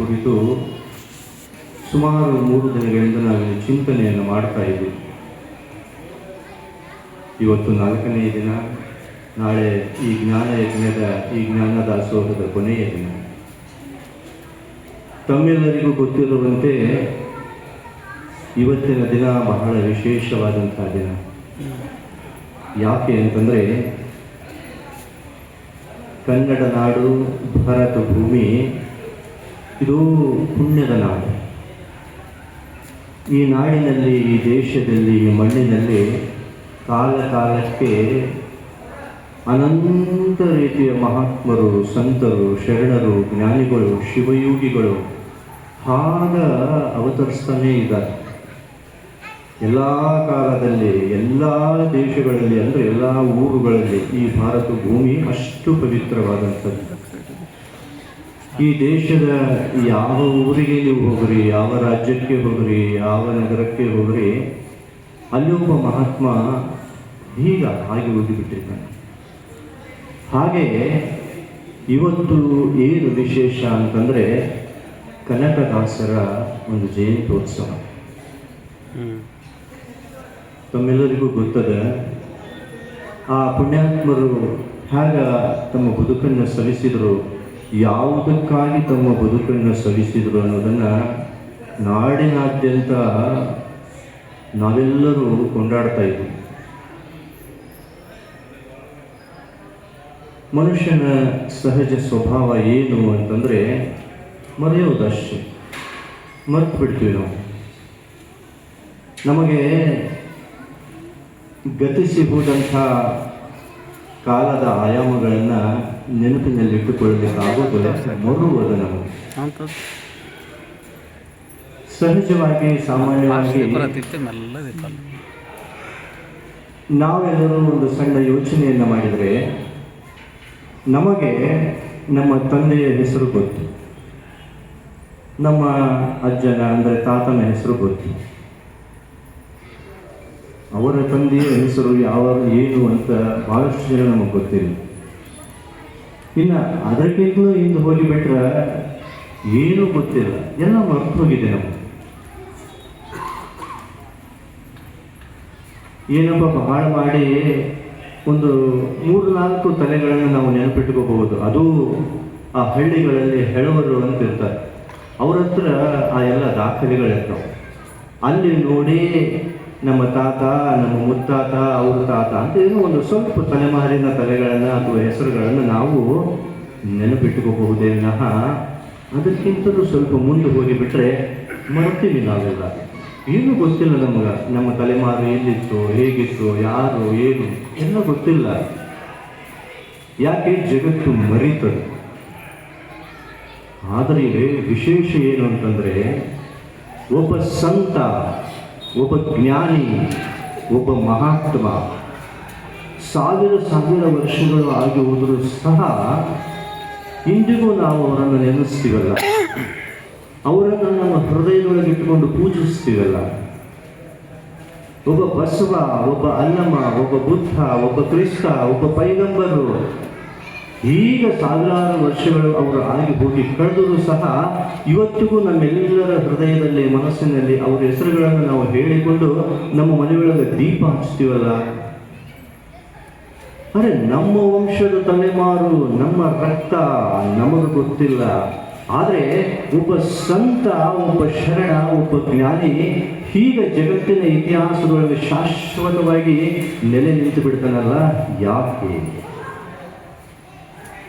ಕುರಿತು ಸುಮಾರು ಮೂರು ದಿನಗಳಿಂದ ನಾವು ಚಿಂತನೆಯನ್ನು ಮಾಡ್ತಾ ಇದ್ದೀವಿ ಇವತ್ತು ನಾಲ್ಕನೇ ದಿನ, ನಾಳೆ ಈ ಜ್ಞಾನ ಯಜ್ಞದ, ಈ ಜ್ಞಾನ ದಾಸೋಹದ ಕೊನೆಯ ದಿನ. ತಮ್ಮೆಲ್ಲರಿಗೂ ಗೊತ್ತಿರುವಂತೆ ಇವತ್ತಿನ ದಿನ ಬಹಳ ವಿಶೇಷವಾದಂತಹ ದಿನ. ಯಾಕೆ ಅಂತಂದರೆ ಕನ್ನಡ ನಾಡು, ಭಾರತ ಭೂಮಿ ಇದು ಪುಣ್ಯದ ನಾಡು ಈ ನಾಡಿನಲ್ಲಿ, ಈ ದೇಶದಲ್ಲಿ, ಈ ಮಣ್ಣಿನಲ್ಲಿ ಕಾಲ ಕಾಲಕ್ಕೆ ಅನಂತ ರೀತಿಯ ಮಹಾತ್ಮರು, ಸಂತರು, ಶರಣರು, ಜ್ಞಾನಿಗಳು, ಶಿವಯೋಗಿಗಳು ಹಾಗ ಅವತರಿಸ್ತಾನೇ ಇದ್ದಾರೆ. ಎಲ್ಲ ಕಾಲದಲ್ಲಿ, ಎಲ್ಲ ದೇಶಗಳಲ್ಲಿ ಅಂದರೆ ಎಲ್ಲ ಊರುಗಳಲ್ಲಿ ಈ ಭಾರತ ಭೂಮಿ ಅಷ್ಟು ಪವಿತ್ರವಾದಂಥದ್ದು. ಈ ದೇಶದ ಯಾವ ಊರಿಗೆ ನೀವು ಹೋಗ್ರಿ ಯಾವ ರಾಜ್ಯಕ್ಕೆ ಹೋಗ್ರಿ ಯಾವ ನಗರಕ್ಕೆ ಹೋಗ್ರಿ ಅಲ್ಲಿ ಒಬ್ಬ ಮಹಾತ್ಮ ಈಗ ಹಾಗೆ ಓದಿಬಿಟ್ಟಿದ್ದಾನೆ ಹಾಗೆ ಇವತ್ತು ಏನು ವಿಶೇಷ ಅಂತಂದರೆ ಕನಕದಾಸರ ಒಂದು ಜಯಂತ್ಯೋತ್ಸವ. ತಮ್ಮೆಲ್ಲರಿಗೂ ಗೊತ್ತದೆ ಆ ಪುಣ್ಯಾತ್ಮರು ಹೇಗ ತಮ್ಮ ಬದುಕನ್ನು ಸವಿಸಿದರು ಯಾವುದಕ್ಕಾಗಿ ತಮ್ಮ ಬದುಕನ್ನು ಸವಿಸಿದರು ಅನ್ನೋದನ್ನು ನಾಡಿನಾದ್ಯಂತ ನಾವೆಲ್ಲರೂ ಕೊಂಡಾಡ್ತಾ ಇದ್ವಿ. ಮನುಷ್ಯನ ಸಹಜ ಸ್ವಭಾವ ಏನು ಅಂತಂದರೆ ಮರೆಯೋದಷ್ಟೇ ಮರ್ತು ಬಿಡ್ತೀವಿ ನಾವು. ನಮಗೆ ಗತಿಸಿ ಹೋದಂಥ ಕಾಲದ ಆಯಾಮಗಳನ್ನು ನೆನಪಿನಲ್ಲಿಟ್ಟುಕೊಳ್ಳಲಿಕ್ಕಾಗೋದಿಲ್ಲ ಮರುವುದು ನಮಗೆ ಸಹಜವಾಗಿ ಸಾಮಾನ್ಯವಾಗಿ ನಾವೆಲ್ಲರೂ ಒಂದು ಸಣ್ಣ ಯೋಚನೆಯನ್ನು ಮಾಡಿದರೆ ನಮಗೆ ನಮ್ಮ ತಂದೆಯ ಹೆಸರು ಗೊತ್ತು. ನಮ್ಮ ಅಜ್ಜನ ಅಂದರೆ ತಾತನ ಹೆಸರು ಗೊತ್ತು. ಅವರ ತಂದೆಯ ಹೆಸರು ಯಾವ ಏನು ಅಂತ ಭಾಳಷ್ಟು ಜನ ನಮಗೆ ಗೊತ್ತಿಲ್ಲ. ಇನ್ನು ಅದಕ್ಕಿಂತಲೂ ಹಿಂದೆ ಹೋಗಿಬಿಟ್ರೆ ಏನೂ ಗೊತ್ತಿಲ್ಲ. ಎಲ್ಲ ಮರೆತು ಹೋಗಿದೆ ನಾವು ಏನಪ್ಪ, ಬಹಳ ಮಾಡಿ ಒಂದು ಮೂರು ನಾಲ್ಕು ತಲೆಗಳನ್ನು ನಾವು ನೆನಪಿಟ್ಕೋಬಹುದು. ಅದು ಆ ಹಳ್ಳಿಗಳಲ್ಲಿ ಹೆಳವರು ಅಂತ ಇರ್ತಾರೆ ಅವ್ರ ಹತ್ರ ಆ ಎಲ್ಲ ದಾಖಲೆಗಳಿರ್ತಾವೆ ಅಲ್ಲಿ ನೋಡಿ ನಮ್ಮ ತಾತ, ನಮ್ಮ ಮುತ್ತಾತ, ಅವ್ರ ತಾತ ಅಂತ ಏನೋ ಒಂದು ಸ್ವಲ್ಪ ತಲೆಮಾರಿನ ತಲೆಗಳನ್ನು ಅಥವಾ ಹೆಸರುಗಳನ್ನು ನಾವು ನೆನಪಿಟ್ಟುಕೋಬಹುದೇ ವಿನಃ ಅದಕ್ಕಿಂತಲೂ ಸ್ವಲ್ಪ ಮುಂದೆ ಹೋಗಿಬಿಟ್ರೆ ಮರ್ತೀವಿ ನಾವೆಲ್ಲ. ಏನೂ ಗೊತ್ತಿಲ್ಲ ನಮಗೆ. ನಮ್ಮ ತಲೆಮಾರು ಎಲ್ಲಿತ್ತು, ಹೇಗಿತ್ತು, ಯಾರು, ಏನು, ಎಲ್ಲ ಗೊತ್ತಿಲ್ಲ. ಯಾಕೆ ಜಗತ್ತು ಮರೀತದೆ? ಆದರೆ ವಿಶೇಷ ಏನು ಅಂತಂದರೆ ಒಬ್ಬ ಸಂತ ಒಬ್ಬ ಜ್ಞಾನಿ, ಒಬ್ಬ ಮಹಾತ್ಮ. ಸಾವಿರ ಸಾವಿರ ವರ್ಷಗಳು ಆಗಿ ಹೋದರೂ ಸಹ ಇಂದಿಗೂ ನಾವು ಅವರನ್ನು ನೆನೆಸ್ತೀವಲ್ಲ? ಅವರನ್ನು ನಮ್ಮ ಹೃದಯದೊಳಗೆ ಇಟ್ಟುಕೊಂಡು ಪೂಜಿಸ್ತೀವಲ್ಲ? ಒಬ್ಬ ಬಸವ, ಒಬ್ಬ ಅಲ್ಲಮ್ಮ, ಒಬ್ಬ ಬುದ್ಧ, ಒಬ್ಬ ಕ್ರಿಸ್ತ ಒಬ್ಬ ಪೈಗಂಬರು ಈಗ ಸಾವಿರಾರು ವರ್ಷಗಳು ಅವರು ಆಗಿ ಹೋಗಿ ಕಳೆದರೂ ಸಹ ಇವತ್ತಿಗೂ ನಮ್ಮೆಲ್ಲರ ಹೃದಯದಲ್ಲಿ, ಮನಸ್ಸಿನಲ್ಲಿ ಅವರ ಹೆಸರುಗಳನ್ನು ನಾವು ಹೇಳಿಕೊಂಡು ನಮ್ಮ ಮನೆಯೊಳಗೆ ದೀಪ ಹಚ್ತೀವಲ್ಲ? ಅರೆ, ನಮ್ಮ ವಂಶದ ತಲೆಮಾರು, ನಮ್ಮ ರಕ್ತ ನಮಗೆ ಗೊತ್ತಿಲ್ಲ. ಆದರೆ ಒಬ್ಬ ಸಂತ, ಒಬ್ಬ ಶರಣ, ಒಬ್ಬ ಜ್ಞಾನಿ ಹೀಗೆ ಜಗತ್ತಿನ ಇತಿಹಾಸದೊಳಗೆ ಶಾಶ್ವತವಾಗಿ ನೆಲೆ ನಿಂತು ಬಿಡ್ತಾನಲ್ಲ ಯಾಕೆ?